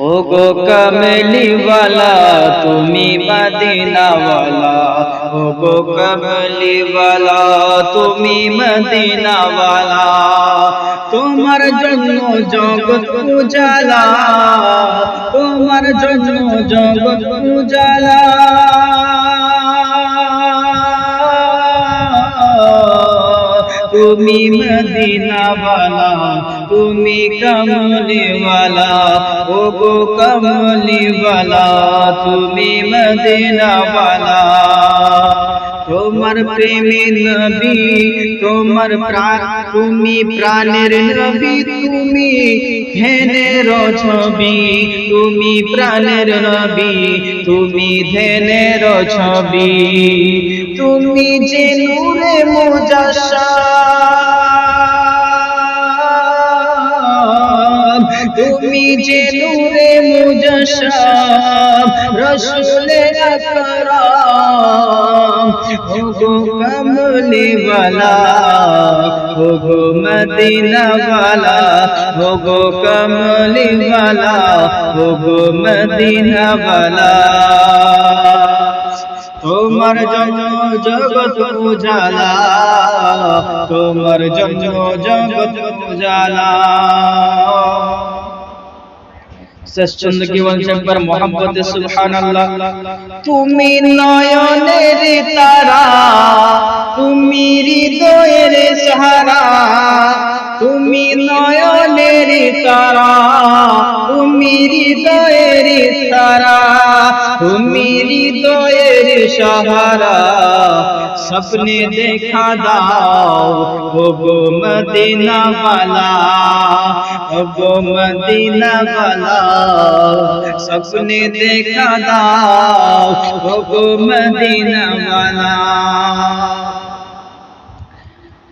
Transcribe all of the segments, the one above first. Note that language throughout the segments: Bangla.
ও গো কমলিওয়ালা তুমি মদিনাওয়ালা। ও গো কমলিওয়ালা তুমি মদিনাওয়ালা। তোমার জন্য জগৎ উজালা। তোমার জন্য জগৎ উজালা। তুমি মদিনাওয়ালা, তুমি কমলিওয়ালা ও গো কমলিওয়ালা, তুমি মদিনাওয়ালা। তোমার প্রেমে নবী, তোমার প্রাণ, তুমি প্রাণের নবী তুমি ধেনের ছবি, তুমি প্রাণের নবী তুমি ধেনের ছবি, তুমি যে নূরে তুমি যে নূরে মুজাশাম রসুলে আকরাম কমলি वाला হোগো মদিনাওয়ালা হোগো কমলিওয়ালা হোগো মদিনাওয়ালা। তোমার জন্য জগত উজালা তোমার জন্য জগত উজালা। শেষ চন্দ্র কি বলছেন পর মোহাম্মদ সুবহানাল্লাহ তুমি নয়নের তারা তুমি হৃদয়ের সাহারা তুমি নয়নের তারা সাহারা সপনে দেখা দাও ও গো মদিনা বালা ও গো মদিনা বালা সপনে দেখা দাও ও মদিনা বালা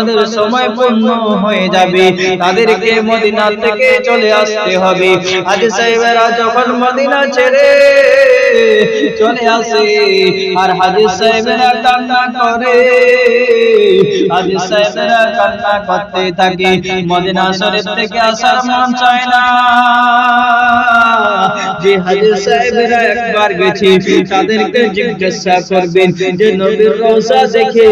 তাদের সময় পূর্ণ হয়ে যাবে। তাদেরকে মদিনা থেকে চলে আসতে হবে। আজ সাহেবেরা যখন মদিনা ছেড়ে চলে আসে, আর হাজির সাহেবেরা কান্না করে। হাজির সাহেবেরা কান্না করতে থাকে। মদিনা শরীফ থেকে আসার মন চায় না। যে হাজির সাহেবেরা একবার গেছে, তাদেরকে জিজ্ঞাসা করবেন, যে নবীর রওজা দেখে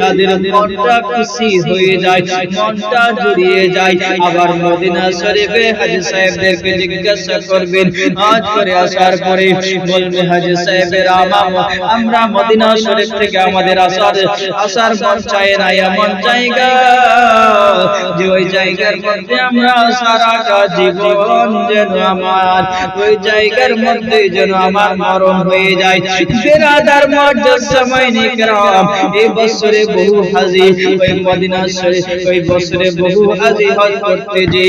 তাদের মনটা খুশি হয়ে যায়, মনটা জুড়িয়ে যায়। আবার মদিনা শরীফে হাজির সাহেবদেরকে জিজ্ঞাসা করবেন, আজ করে আসার পরে? বলবে হাজির সাহেবের আমাম, আমরা মদিনা শরীফ থেকে আমাদের আসার আসার মন চায় না, এমন জায়গা যে ওই জায়গার মধ্যে আমরা সারাটা জীবন যেন আমার, ওই জায়গার মধ্যে যেন আমার মরণ হয়ে যায়। বেরাদার মর্যাদ সময় নিকরাম এই বছরে বহু হাজি মদিনা শরীফ ওই বছরে বহু হাজি হজ করতে যে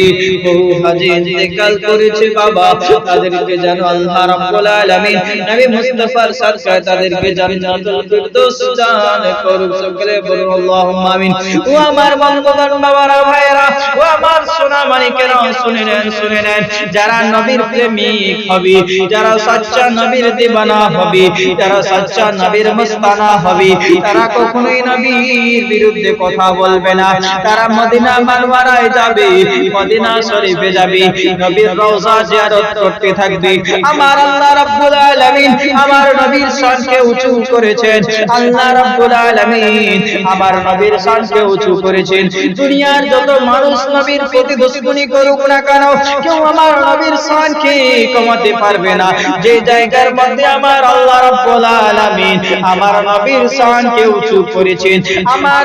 বহু হাজি ইন্তেকাল করেছে বাবা তাদেরকে যেন আল্লাহ রাব্বুল আলামিন। নবী মুস্তাফার সরকার তাদেরকে জান্নাতুল ফিরদৌস দান করুক, সকলে বলুন আল্লাহুম্মা আমিন। ও আমার বন্ধুগণ, বাবারা ভাইরা ও আমার সোনা মানিকেরা শুনে নেন শুনে নেন, যারা নবীর প্রেমিক হবে, যারা সচ্চা নবীর দিবানা হবে, যারা সচ্চা নবীর মস্তানা হবে, তারা কখনোই নবীর বিরুদ্ধে কথা বলবে না, তারা মদিনা মানওয়ারায় যাবে, মদিনা শরীফে যাবে। নবীর রওজা জিয়ারত করতে থাকবে। আমার আল্লাহ রাব্বুল আলামিন আমার নবীর শানকে উঁচু করেছেন। আল্লাহ রাব্বুল আলামিন আমার নবীর শানকে উঁচু করেছেন। দুনিয়ার যত মানুষ নবীর প্রতি দুশ্মনী করুক না কেন, কেউ আমার নবীর শানকে কমাতে পারবে না। যে জায়গার মধ্যে আমার আল্লাহ রাব্বুল আলামিন আমার নবীর শানকে উঁচু করেছেন, আমার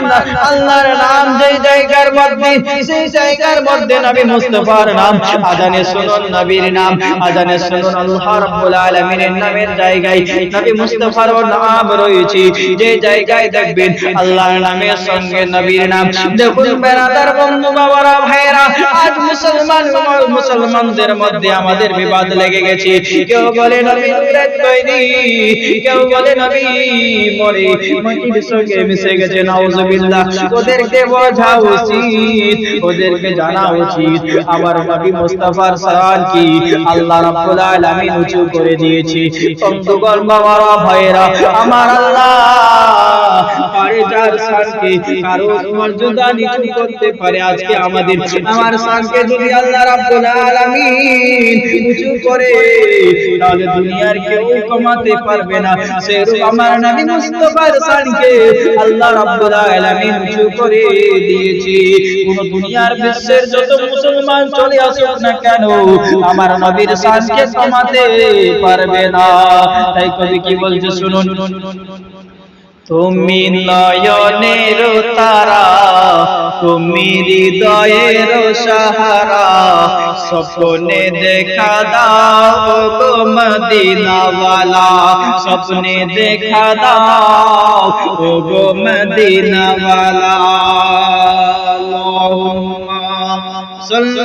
আল্লাহর নাম যে জায়গার মধ্যে, সেই জায়গার মধ্যে নবী মুস্তাফার নাম, আজানে শুনুন নবীর নাম, আজানে শুনুন আল্লাহ রাব্বুল আলামিনের নামের জায়গায় নবী মুস্তাফার নাম রয়েছে। যে জায়গায় দেখবেন আল্লাহর নামের সঙ্গে নবীর নাম। দেখুন বেরাদার বন্ধু বাবারা ভাইরা আজ মুসলমান মুসলমানদের মধ্যে আমাদের বিবাদ লেগে গেছে। কেউ বলে নবী তৈরি কেউ বলে নবী মরে। মাটির সঙ্গে মিশে গেছে নাউজুবিল্লাহ। ওদেরকে বোঝা উচিত, ওদেরকে জানা উচিত। আমার নবী মুস্তাফার শান কি? আল্লাহ রাব্বুল আলামিন উঁচু করে দিয়েছে। বন্ধুগণ, বাবারা ভাইরা আমার আল্লাহ পারে যার শানকে কারও মর্যাদা নিচু করতে পারে আজকে আমাদের। আমার শানকে যদি আল্লাহ রাব্বুল আলামিন উঁচু করে, তাহলে দুনিয়ার কেউ কমাতে পারবে না। সেরূপ আমার নবী মুস্তাফার শানকে আল্লাহ রাব্বুল আলামিন উঁচু করে দিয়েছে। দুনিয়ার বিশ্বের যত মুসলমান চলে আসুক না কেন, আমার নবীর কমাতে পারবে না। তাই কবি কি বলছে শুনুন? তুমি নয়নের তারা, তুমি হৃদয়ের সাহারা, স্বপ্নে দেখা দাও গো মদিনাওয়ালা স্বপ্নে দেখা দাও গো মদিনাওয়ালা আল্লাহুম্মা সাল্লি